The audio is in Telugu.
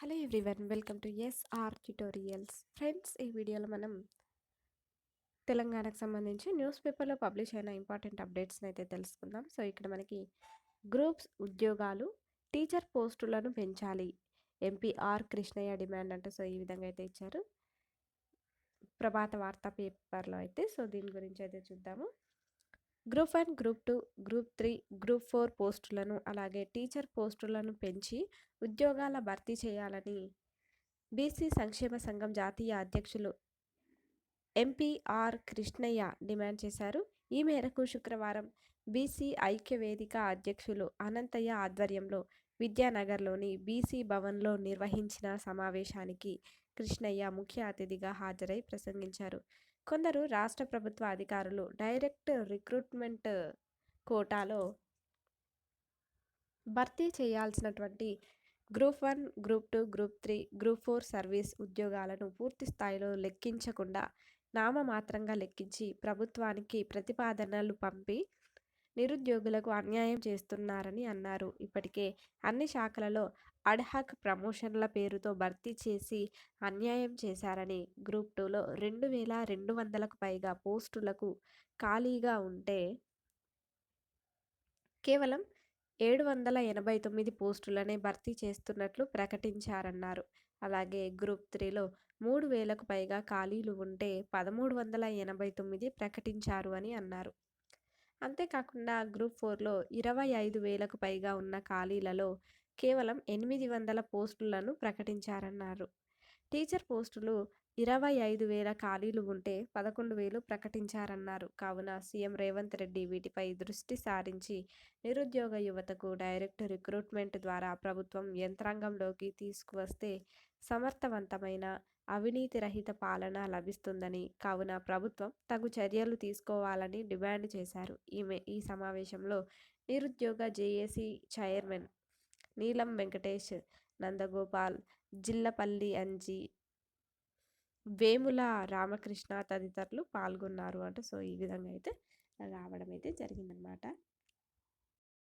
Hello everyone welcome to SR tutorials. Friends ఈ వీడియోలో మనం తెలంగాణకు సంబంధించి న్యూస్ పేపర్లో పబ్లిష్ అయిన ఇంపార్టెంట్ అప్డేట్స్ని అయితే తెలుసుకుందాం. సో ఇక్కడ మనకి గ్రూప్స్ ఉద్యోగాలు టీచర్ పోస్టులను పెంచాలి. ఎంపీ ఆర్ కృష్ణయ్య డిమాండ్ అంటే సో ఈ విధంగా అయితే ఇచ్చారు. ప్రభాత వార్తా పేపర్లో అయితే సో దీని గురించి అయితే చూద్దాము. Group one group two group three four పోస్టులను అలాగే టీచర్ పోస్టులను పెంచి ఉద్యోగాల భర్తీ చేయాలని బీసీ సంక్షేమ సంఘం జాతీయ అధ్యక్షులు ఎంపీఆర్ కృష్ణయ్య డిమాండ్ చేశారు. ఈ మేరకు శుక్రవారం బీసీ ఐక్య వేదిక అధ్యక్షులు అనంతయ్య ఆధ్వర్యంలో విద్యానగర్లోని బీసీ భవన్లో నిర్వహించిన సమావేశానికి కృష్ణయ్య ముఖ్య అతిథిగా హాజరై ప్రసంగించారు. కొందరు రాష్ట్ర ప్రభుత్వ అధికారులు డైరెక్ట్ రిక్రూట్మెంట్ కోటాలో భర్తీ చేయాల్సినటువంటి group one group two group three group four service ఉద్యోగాలను పూర్తి స్థాయిలో లెక్కించకుండా నామమాత్రంగా లెక్కించి ప్రభుత్వానికి ప్రతిపాదనలు పంపి నిరుద్యోగులకు అన్యాయం చేస్తున్నారని అన్నారు. ఇప్పటికే అన్ని శాఖలలో అడ్హాక్ ప్రమోషన్ల పేరుతో భర్తీ చేసి అన్యాయం చేశారని గ్రూప్ టూలో రెండు వేల రెండు వందలకు పైగా పోస్టులకు ఖాళీగా ఉంటే కేవలం ఏడు వందల ఎనభై తొమ్మిది పోస్టులనే భర్తీ చేస్తున్నట్లు ప్రకటించారన్నారు. అలాగే గ్రూప్ త్రీలో మూడు వేలకు పైగా ఖాళీలు ఉంటే పదమూడు వందల ఎనభై తొమ్మిది ప్రకటించారు అని అన్నారు. అంతేకాకుండా గ్రూప్ ఫోర్లో ఇరవై ఐదు వేలకు పైగా ఉన్న ఖాళీలలో కేవలం ఎనిమిది వందల పోస్టులను ప్రకటించారన్నారు. టీచర్ పోస్టులు ఇరవై ఐదు వేల ఖాళీలు ఉంటే పదకొండు వేలు ప్రకటించారన్నారు. కావున సీఎం రేవంత్ రెడ్డి వీటిపై దృష్టి సారించి నిరుద్యోగ యువతకు డైరెక్ట్ రిక్రూట్మెంట్ ద్వారా ప్రభుత్వం యంత్రాంగంలోకి తీసుకువస్తే సమర్థవంతమైన అవినీతి రహిత పాలన లభిస్తుందని కావున ప్రభుత్వం తగు చర్యలు తీసుకోవాలని డిమాండ్ చేశారు. ఈమె ఈ సమావేశంలో నిరుద్యోగ జేఏసీ చైర్మన్ నీలం వెంకటేష్ నందగోపాల్ జిల్లపల్లి అంజి వేముల రామకృష్ణ తదితరులు పాల్గొన్నారు అంటే. సో ఈ విధంగా అయితే రావడం అయితే జరిగిందనమాట